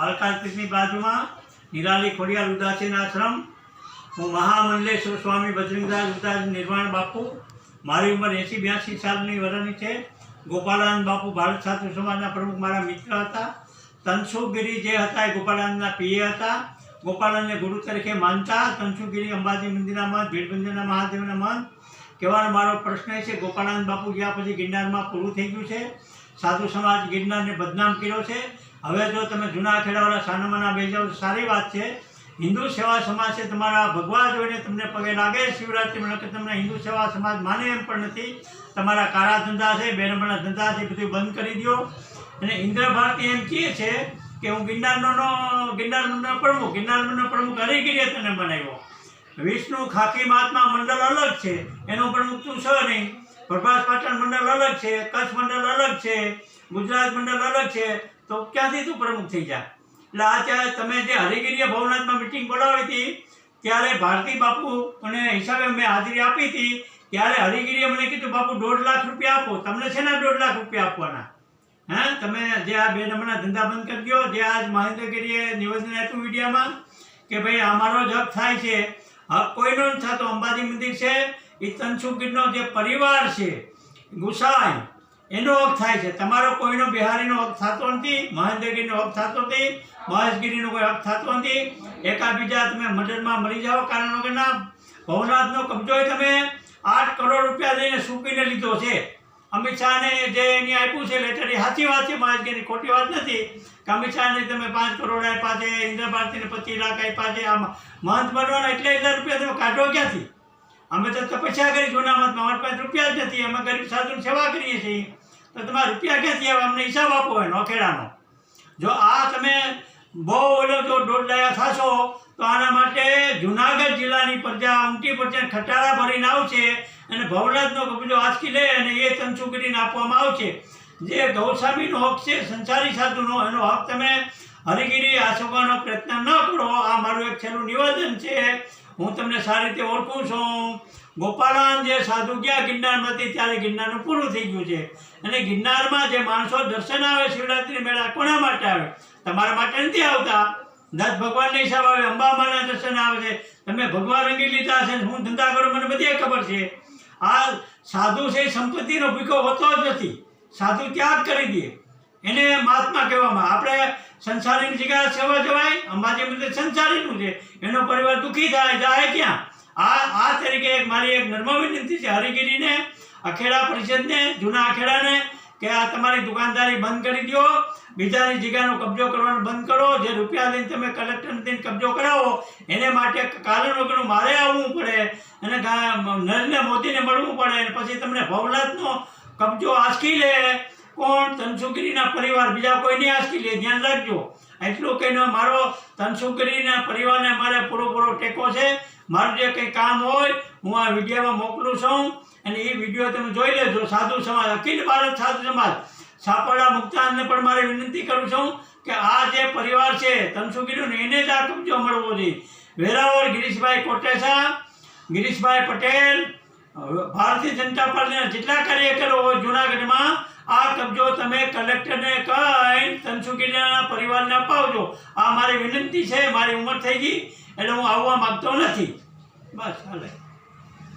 આલકાસ્તિકની બાજુમાં નિરાલી ખોડિયાર ઉદાસીન આશ્રમ, હું મહામંડલેશ્વર સ્વામી બજરંગદાસ ઉદાસ નિર્વાણ બાપુ, મારી ઉંમર એંસી બ્યાસી સાલની વર્ષની છે. ગોપાલાનંદ બાપુ ભારત છાત્ર સમાજના પ્રમુખ મારા મિત્ર હતા. તનસુગીરી જે હતા એ ગોપાલાનંદના પીએ હતા. ગોપાલનને ગુરુ તરીકે માનતા તનસુગીરી અંબાજી મંદિરના મહંત ભીડબંદરના મહાદેવના મહંત કહેવાનો મારો પ્રશ્ન છે, ગોપાલનંદ બાપુ ગયા પછી ગિરનારમાં પૂરું થઈ ગયું છે. સાધુ સમાજ ગિરનારને બદનામ કર્યો છે. હવે જો તમે જૂના ખેડાવાળા સાનામાના બે જાઓ સારી વાત છે. હિન્દુ સેવા સમાજ છે, તમારા ભગવા જોઈને તમને પગે લાગે, શિવરાત્રી મને તમને હિન્દુ સેવા સમાજ માને એમ પણ નથી. તમારા કાળા ધંધા છે બે નંબરના ધંધા છે બધું બંધ કરી દો અને ઇન્દ્ર ભારતી એમ કહે છે કે હું ગિરનારનો ગિરનારનો પ્રમુખ ગિરનારનો પ્રમુખ હરિગીરીએ તને બનાવ્યો. વિષ્ણુ ખાકી મહાત્મા મંડળ અલગ છે, એનો પ્રમુખ તું છો નહીં. પ્રભાસ પાટણ મંડળ અલગ છે, કચ્છ મંડળ અલગ છે, ગુજરાત મંડળ અલગ છે, તો ક્યાંથી તું પ્રમુખ થઈ જા? એટલે આ ત્યારે તમે જે હરિગીરીય ભવનાથમાં મિટિંગ બોલાવી હતી, ત્યારે ભારતી બાપુ અને હિસાબે મેં હાજરી આપી હતી, ત્યારે હરિગીરીએ મને કીધું, બાપુ, દોઢ લાખ રૂપિયા આપો. તમને છે ને દોઢ લાખ રૂપિયા આપવાના? હે? તમે જે આ બે નંબરના ધંધા બંધ કરી દો જે આજ મહેન્દ્રગીરીએ નિવેદન આપ્યું મીડિયામાં કે ભાઈ, અમારો જ હક થાય છે. હક કોઈનો નથી થતો, અંબાજી મંદિર છે. એ તનસુકીનો જે પરિવાર છે, ગુસાઈ, એનો હક થાય છે. તમારો કોઈનો બિહારીનો હક થતો નથી, મહેન્દ્રગીરીનો હક થતો નથી, મહેશગીરીનો કોઈ હક થતો નથી. એકાબીજા તમે મદદમાં મળી જાઓ, કારણ કે ના ભવનાથનો કબજો તમે આઠ કરોડ રૂપિયા લઈને સૂકીને લીધો છે. અમિત શાહને જે એની આપ્યું છે લેટર એ સાચી વાત છે મહેશગીરી ખોટી વાત નથી. કે અમિત શાહને તમે પાંચ કરોડ આપ્યા છે ઇન્દ્ર ભારતીને પચીસ લાખ આપ્યા છે, આમ મહંત બનવાના એટલા એટલા રૂપિયા તમે કાઢો ક્યાંથી? અમે તો તપસ્યા કરી જૂનામાં અમારી પાસે રૂપિયા જ નથી. અમે ગરીબ સાધુની સેવા કરીએ છીએ. તો તમારા રૂપિયા ક્યાંથી આવે? અમને હિસાબ આપો એનો ખેડાનો જો આ તમે બહુ ઓલો જો દોડલાયા થશો, તો આના માટે જુનાગઢ જિલ્લાની પ્રજા ઉમટી પડશે ખટારા ભરીને આવશે અને ભવનાથનો કબજો આંચકી લે અને એ તંચુગીરીને આપવામાં આવશે. જે ગૌસ્વામીનો હક છે, સંસારી સાધુનો, એનો હક તમે હરિગીરી આશોવાનો પ્રયત્ન ન કરો. આ મારું એક છેલ્લું નિવેદન છે. હું તમને સારી રીતે ઓળખું છું. ગોપાળાન જે સાધુ ગયા ગિરનારમાંથી ત્યારે ગિરનારનું પૂરું થઈ ગયું છે. અને ગિરનારમાં જે માણસો દર્શન આવે, શિવરાત્રિ મેળા કોના માટે આવે? તમારા માટે નથી આવતા. દત્ત ભગવાનની હિસાબ આવે અંબામાના દર્શન આવે છે. તમે ભગવાન રંગી લીધા છે હું ધંધા કરું, મને બધી ખબર છે. આ સાધુ છે સંપત્તિનો ભીખો હોતો જ નથી. સાધુ ત્યાગ કરી દે. એને મહાત્મા કહેવામાં આપણે સંસારીની જગ્યાએ સેવા જવાય, અંબાજી મંદિર સંસારીનું છે. એનો પરિવાર દુઃખી થાય, જાય ક્યાં? આ આ તરીકે એક મારી એક નર્મ વિનંતી છે, હરિગીરીને, અખેડા પરિષદને, જૂના અખેડાને, કે આ તમારી દુકાનદારી બંધ કરી દો, બીજાની જગ્યાનો કબજો કરવાનો બંધ કરો, જે રૂપિયા લઈને તમે કલેક્ટરને થઈને કબજો કરાવો, એને માટે કારણ વગરનું મારે આવવું પડે, અને નરેન્દ્ર મોદીને મળવું પડે પછી તમને ભવનાથનો કબજો આંચકી લે. કોણ? તનસુગીરીના પરિવાર. બીજા કોઈને આંચકી લે. ધ્યાન રાખજો. એટલું કહીને મારો તનસુગીરીના પરિવારને મારે પૂરો ટેકો છે. મારું જે કંઈ કામ હોય, હું આ વિડીયોમાં મોકલું છું અને એ વીડિયો તમે જોઈ લેજો. સાધુ સમાજ, અખિલ ભારત સાધુ સમાજ. સાપરડા મુક્તાનને પણ મારે વિનંતી કરું છું કે આ જે પરિવાર છે તનસુગીરીનો એને જ આ કબજો મળવો જોઈએ. વેરાવળ ગિરીશભાઈ કોટેસા ગિરીશભાઈ પટેલ ભારતીય જનતા પાર્ટીના જેટલા કાર્યકરો હોય જુનાગઢમાં આ કબજો તમે કલેક્ટરને કહી તનસુકીના પરિવારને અપાવજો. આ મારી વિનંતી છે, મારી ઉંમર થઈ ગઈ, એટલે હું આવવા માંગતો નથી. બસ, હાલે.